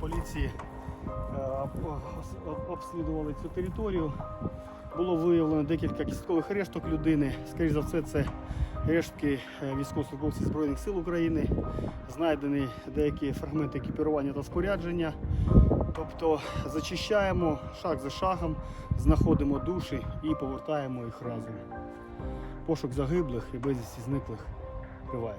поліції е, обслідували цю територію. Було виявлено декілька кісткових решток людини. Скоріше за все, це рештки е, військовослужбовців Збройних сил України. Знайдені деякі фрагменти екіпірування та спорядження. Тобто зачищаємо шаг за шагом, знаходимо душі і повертаємо їх разом. Пошук загиблих і безвісті зниклих триває.